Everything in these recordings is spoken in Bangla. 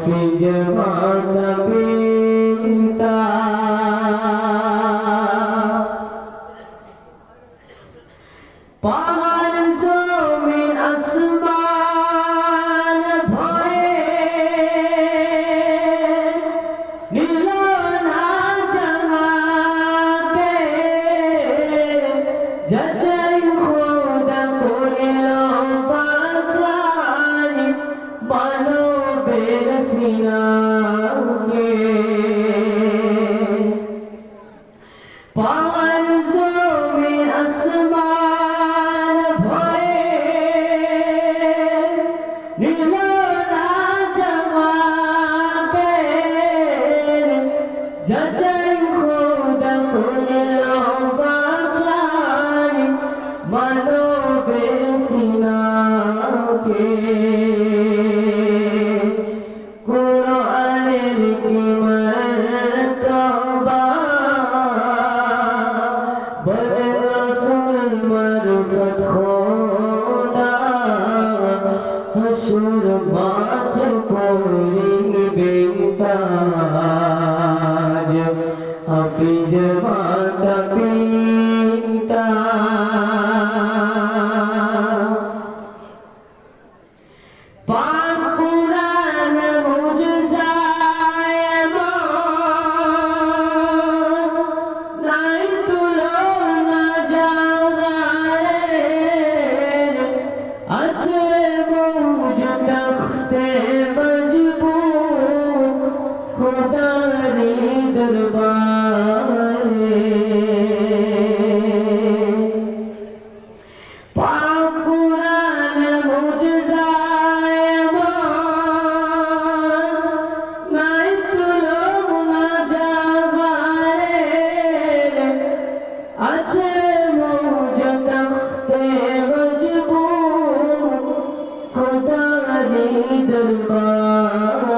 হাফিজ মানবিতা পাহাড় জমিন আসমান ভয়ে নীল যাচাই খোদা করল বাছাই মানবে সিনাকে। কোরআনের কিমত বল রসুল, মারফত খোদা হসুর মাঠ পড়িবে তা। दरबार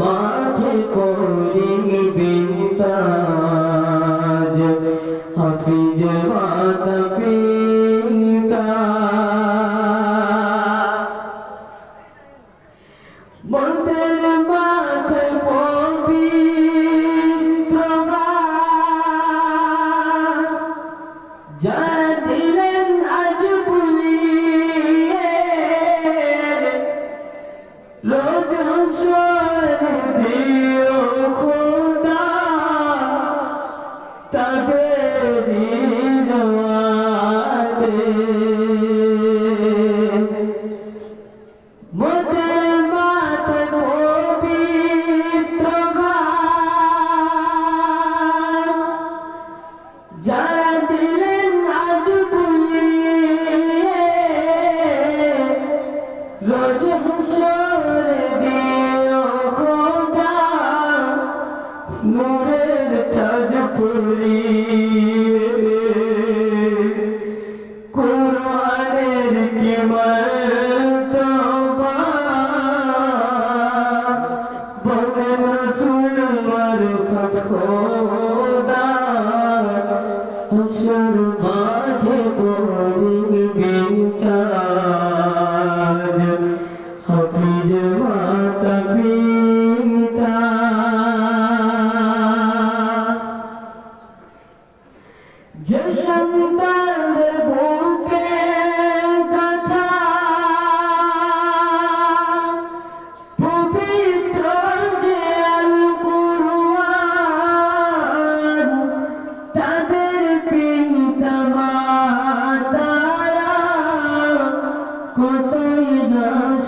মাঠে পড়ি বিন্তাজ হাফিজ মাতা সংসার দিও খোদা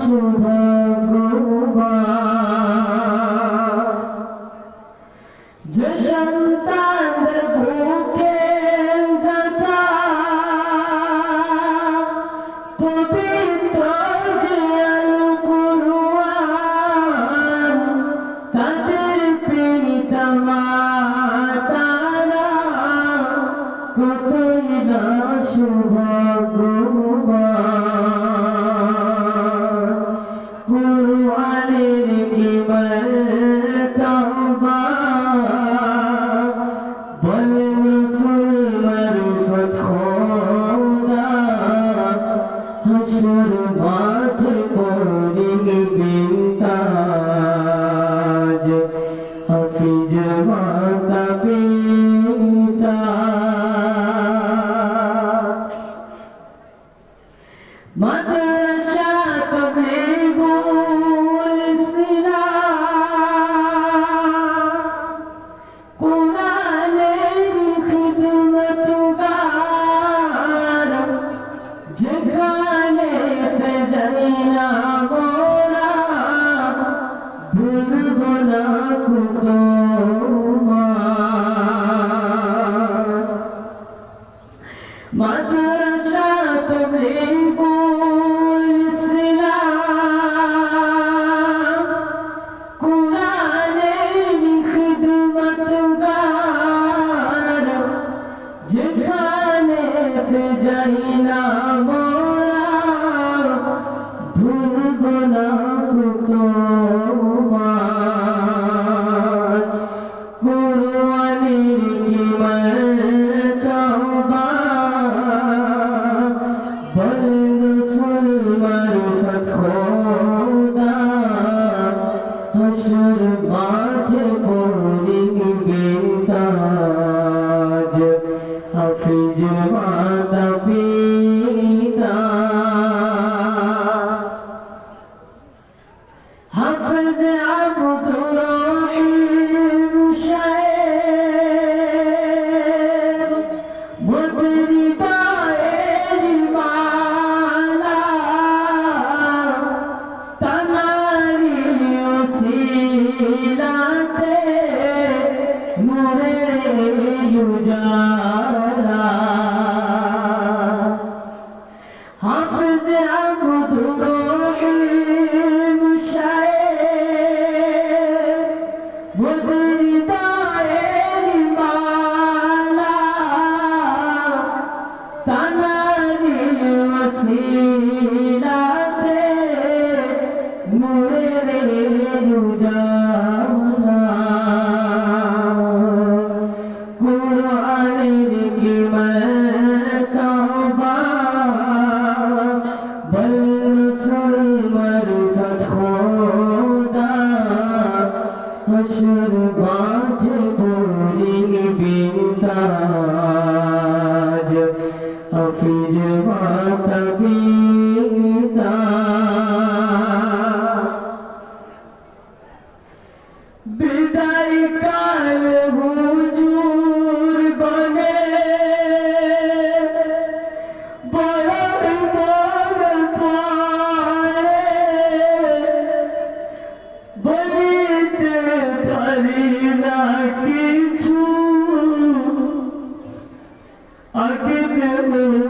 Sudha Kuba. مدرسة تبليغ الإسلام قرآن خدمة গান যেখানে যাই না গোরা ভুলব না মাদ্রাসা তবলিগ Thank.